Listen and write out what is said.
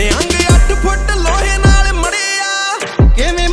ਨਿਹੰਗ ਅੱਡ ਫੁੱਟ ਲੋਹੇ ਨਾਲ ਮੜਿਆ। ਕਿਵੇਂ